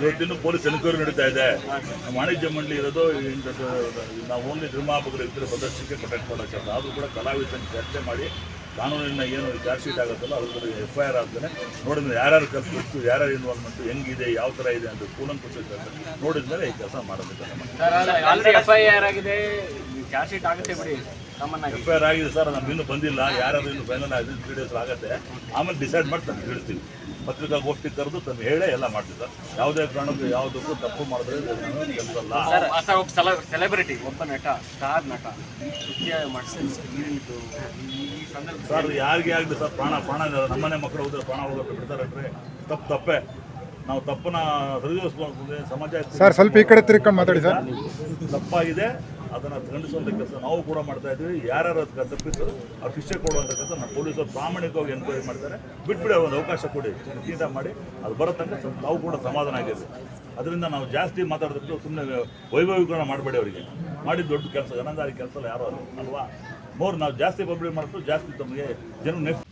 ಇವತ್ತಿನ್ನು police enquiry ನಡೀತಾ ಇದೆ. ನಮ್ಮ ವಾಣಿಜ್ಯ ಮಂಡಳಿ ಇರೋದು ನಾವು ಓನ್ಲಿ ನಿರ್ಮಾಪಕರು ಇದ್ರೆ ಪ್ರದರ್ಶನಕ್ಕೆ ಪ್ರೊಟೆಕ್ಟ್ ಮಾಡೋಕ್ಕೆ ಆದರೂ ಕೂಡ ಕಲಾವಿದರನ್ನು ಚರ್ಚೆ ಮಾಡಿ ಕಾನೂನಿನ ಏನು ಚಾರ್ಜ್ ಶೀಟ್ ಆಗುತ್ತಲ್ಲ ಅದ್ರ ಬಗ್ಗೆ ಎಫ್ ಐ ಆರ್ ಆಗ್ತಾನೆ ನೋಡಿದ್ರೆ ಯಾರ್ಯಾರು ಕಲ್ಪಿಟ್ಟು ಯಾರ್ಯಾರು ಇನ್ವಾಲ್ವ್ಮೆಂಟ್ ಹೆಂಗಿದೆ ಯಾವ ಥರ ಇದೆ ಅಂತ ಕೂಲಂಕುಷ ನೋಡಿದ ಮೇಲೆ ಈ ಕೆಲಸ ಮಾಡಬೇಕು ಎಫ್ ಐ ಆರ್ ಆಗಿದೆ. ಚಾರ್ಜ್ ಶೀಟ್ ಆಗುತ್ತೆ ಬಿಡಿ ಕಾಮನ್ ಆಗಿ ಎಫ್ ಐ ಆರ್ ಆಗಿದೆ ಸರ್ ನಮ್ಗೆ ಇನ್ನೂ ಬಂದಿಲ್ಲ. ಯಾರಾದ್ರೂ ಇನ್ನು ಫೈನಲ್ ಆಗಿದೆ ತ್ರೀ ಡೇಸ್ ಆಗುತ್ತೆ. ಆಮೇಲೆ ಡಿಸೈಡ್ ಮಾಡಿ ತಮ್ಗೆ ಹೇಳ್ತೀವಿ ಪತ್ರಿಕಾಗೋಷ್ಠಿ ಕರೆದು ತಮ್ಮ ಹೇಳೇ ಎಲ್ಲ ಮಾಡ್ತೀವಿ ಸರ್. ಯಾವುದೇ ಕಾರಣಕ್ಕೂ ಯಾವುದಕ್ಕೂ ತಪ್ಪು ಮಾಡಿದ್ರೆ ಕೆಲಸ ಅಲ್ಲ. ಸೆಲೆಬ್ರಿಟಿ ಒಬ್ಬ ನಟ ಸ್ಟಾರ್ ನಟ ನೃತ್ಯ ಮಾಡಿಸಿ ಸರ್ ಯಾರಿಗೆ ಆಗಲಿ ಸರ್ ಪ್ರಾಣ ಪ್ರಾಣ. ನಮ್ಮನೆ ಮಕ್ಕಳು ಹೋದ್ರೆ ಪ್ರಾಣ ಹೋಗೋಕೆ ಬಿಡ್ತಾರೆ ತಪ್ಪು ತಪ್ಪೇ. ನಾವು ತಪ್ಪನ್ನ ಸರಿದೂಗಿಸ್ಕೊಂಡು ಸಮಾಜ ಸರ್ ಸ್ವಲ್ಪ ಈ ಕಡೆ ತಿರ್ಕೊಂಡು ಮಾತಾಡಿ ಸರ್. ತಪ್ಪಾಗಿದೆ. ಅದನ್ನು ಖಂಡಿಸುವಂಥ ಕೆಲಸ ನಾವು ಕೂಡ ಮಾಡ್ತಾ ಇದ್ದೀವಿ. ಯಾರ್ಯಾರು ಅದಕ್ಕೆ ತಪ್ಪಿದ್ರು ಅವ್ರು ಶಿಕ್ಷೆ ಕೊಡುವಂಥ ಕೆಲಸ ನಮ್ಮ ಪೊಲೀಸರು ಪ್ರಾಮಾಣಿಕವಾಗಿ ಎನ್ಕ್ವೈರಿ ಮಾಡ್ತಾರೆ. ಬಿಟ್ಬಿಡಿ ಒಂದು ಅವಕಾಶ ಕೊಡಿ. ಚೀಟ ಮಾಡಿ. ಅದು ಬರೋ ತನಕ ಸ್ವಲ್ಪ ನಾವು ಕೂಡ ಸಮಾಧಾನ ಆಗಿದೆ ಅದರಿಂದ ನಾವು ಜಾಸ್ತಿ ಮಾತಾಡೋದಕ್ಕೆ ಸುಮ್ಮನೆ ವೈಭವೀಕರಣ ಮಾಡಬೇಡಿ ಅವರಿಗೆ. ಮಾಡಿದ ದೊಡ್ಡ ಕೆಲಸ ಜನಾಂದಾರಿ ಕೆಲಸ ಯಾರು ಅಲ್ವಾ? ಮೋರ್, ನಾವು ಜಾಸ್ತಿ ಪಬ್ಲಿಕ್ ಮಾಡಿದ್ರು ಜಾಸ್ತಿ ತಮಗೆ ಜನ ನೆಕ್ಸ್ಟ್